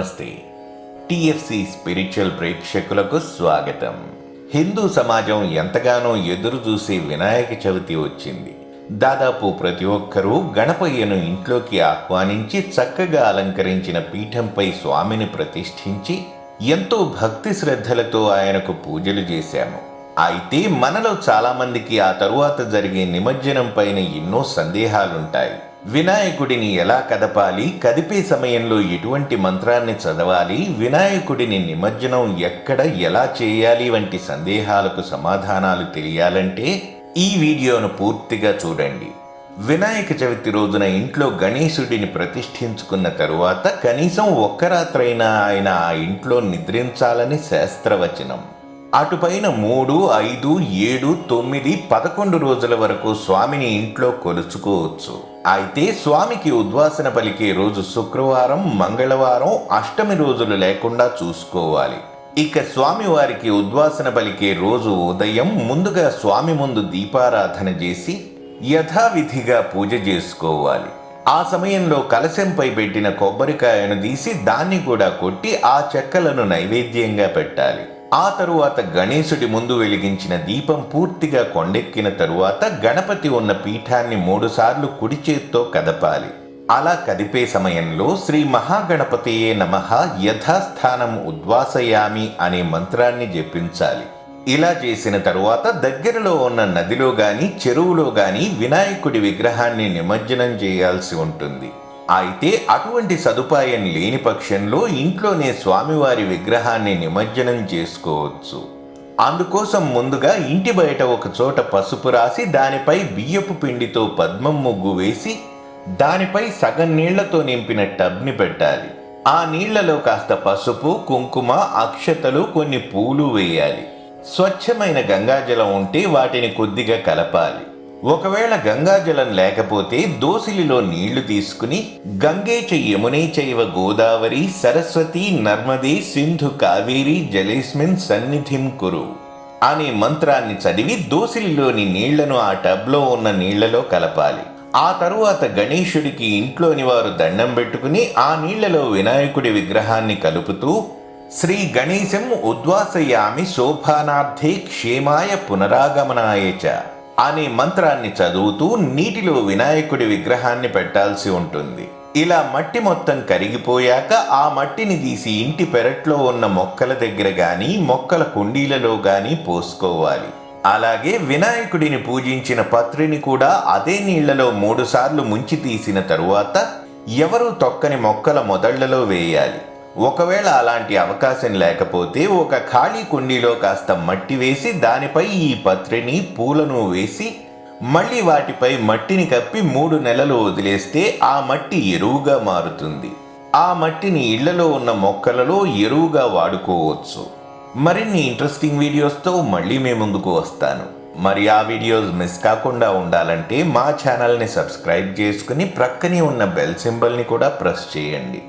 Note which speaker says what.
Speaker 1: Owaisi spiritual ప్రేక్షకులకు స్వాగతం. హిందూ సమాజం ఎంతగానో ఎదురు చూసే వినాయక చవితి వచ్చింది. దాదాపు ప్రతి ఒక్కరూ గణపయ్యను ఇంట్లోకి ఆహ్వానించి చక్కగా అలంకరించిన పీఠంపై స్వామిని ప్రతిష్ఠించి ఎంతో భక్తి శ్రద్ధలతో ఆయనకు పూజలు చేశాము. అయితే మనలో చాలామందికి ఆ తరువాత జరిగే నిమజ్జనం పైన ఎన్నో సందేహాలుంటాయి. వినాయకుడిని ఎలా కదపాలి కదిపే సమయంలో ఎటువంటి మంత్రాన్ని చదవాలి వినాయకుడిని నిమజ్జనం ఎక్కడ ఎలా చేయాలి వంటి సందేహాలకు సమాధానాలు తెలియాలంటే ఈ వీడియోను పూర్తిగా చూడండి. వినాయక చవితి రోజున ఇంట్లో గణేశుడిని ప్రతిష్ఠించుకున్న తరువాత కనీసం ఒక్క రాత్రైనా ఆయన ఆ ఇంట్లో నిద్రించాలని శాస్త్రవచనం. అటుపైన మూడు ఐదు ఏడు తొమ్మిది పదకొండు రోజుల వరకు స్వామిని ఇంట్లో కొలుచుకోవచ్చు. అయితే స్వామికి ఉద్వాసన పలికే రోజు శుక్రవారం మంగళవారం అష్టమి రోజులు లేకుండా చూసుకోవాలి. ఇక స్వామి వారికి ఉద్వాసన పలికే రోజు ఉదయం ముందుగా స్వామి ముందు దీపారాధన చేసి యథావిధిగా పూజ చేసుకోవాలి. ఆ సమయంలో కలశంపై పెట్టిన కొబ్బరికాయను తీసి దాన్ని కూడా కొట్టి ఆ చెక్కలను నైవేద్యంగా పెట్టాలి. ఆ తరువాత గణేశుడి ముందు వెలిగించిన దీపం పూర్తిగా కొండెక్కిన తరువాత గణపతి ఉన్న పీఠాన్ని మూడుసార్లు కుడి చేత్తో కదపాలి. అలా కదిపే సమయంలో శ్రీ మహాగణపతియే నమ యథాస్థానం ఉద్వాసయామి అనే మంత్రాన్ని జపించాలి. ఇలా చేసిన తరువాత దగ్గరలో ఉన్న నదిలో గాని చెరువులో గాని వినాయకుడి విగ్రహాన్ని నిమజ్జనం చేయాల్సి ఉంటుంది. అయితే అటువంటి సదుపాయం లేని పక్షంలో ఇంట్లోనే స్వామివారి విగ్రహాన్ని నిమజ్జనం చేసుకోవచ్చు. అందుకోసం ముందుగా ఇంటి బయట ఒక చోట పసుపు రాసి దానిపై బియ్యపు పిండితో పద్మం ముగ్గు వేసి దానిపై సగం నీళ్ళతో నింపిన టబ్ని పెట్టాలి. ఆ నీళ్ళలో కాస్త పసుపు కుంకుమ అక్షతలు కొన్ని పూలు వేయాలి. స్వచ్ఛమైన గంగాజలం ఉంటే వాటిని కొద్దిగా కలపాలి. ఒకవేళ గంగాజలం లేకపోతే దోసిలిలో నీళ్ళు తీసుకుని గంగేచ యమునే చైవ గోదావరి సరస్వతి నర్మదే సింధు కావేరి జలేస్మిన్ సన్నిధిం కురు అనే మంత్రాన్ని చదివి దోసిలిలోని నీళ్ళను ఆ టబ్లో ఉన్న నీళ్ళలో కలపాలి. ఆ తరువాత గణేశుడికి ఇంట్లోని వారు దండం పెట్టుకుని ఆ నీళ్ళలో వినాయకుడి విగ్రహాన్ని కలుపుతూ శ్రీ గణేశం ఉద్వాసయామి శోభానార్థే క్షేమాయ పునరాగమనాయ చ. అనే మంత్రాన్ని చదువుతూ నీటిలో వినాయకుడి విగ్రహాన్ని పెట్టాల్సి ఉంటుంది. ఇలా మట్టి మొత్తం కరిగిపోయాక ఆ మట్టిని తీసి ఇంటి పెరట్లో ఉన్న మొక్కల దగ్గర కానీ మొక్కల కుండీలలో కానీ పోసుకోవాలి. అలాగే వినాయకుడిని పూజించిన పత్రిని కూడా అదే నీళ్ళలో మూడుసార్లు ముంచి తీసిన తరువాత ఎవరూ తొక్కని మొక్కల మొదళ్ళలో వేయాలి. ఒకవేళ అలాంటి అవకాశం లేకపోతే ఒక ఖాళీ కుండీలో కాస్త మట్టి వేసి దానిపై ఈ పత్రిని పూలను వేసి మళ్ళీ వాటిపై మట్టిని కప్పి మూడు నెలలు వదిలేస్తే ఆ మట్టి ఎరువుగా మారుతుంది. ఆ మట్టిని ఇళ్ళలో ఉన్న మొక్కలలో ఎరువుగా వాడుకోవచ్చు. మరిన్ని ఇంట్రెస్టింగ్ వీడియోస్తో మళ్ళీ మీ ముందుకు వస్తాను. మరి ఆ వీడియోస్ మిస్ కాకుండా ఉండాలంటే మా ఛానల్ని సబ్స్క్రైబ్ చేసుకుని ప్రక్కనే ఉన్న బెల్ సింబల్ని కూడా ప్రెస్ చేయండి.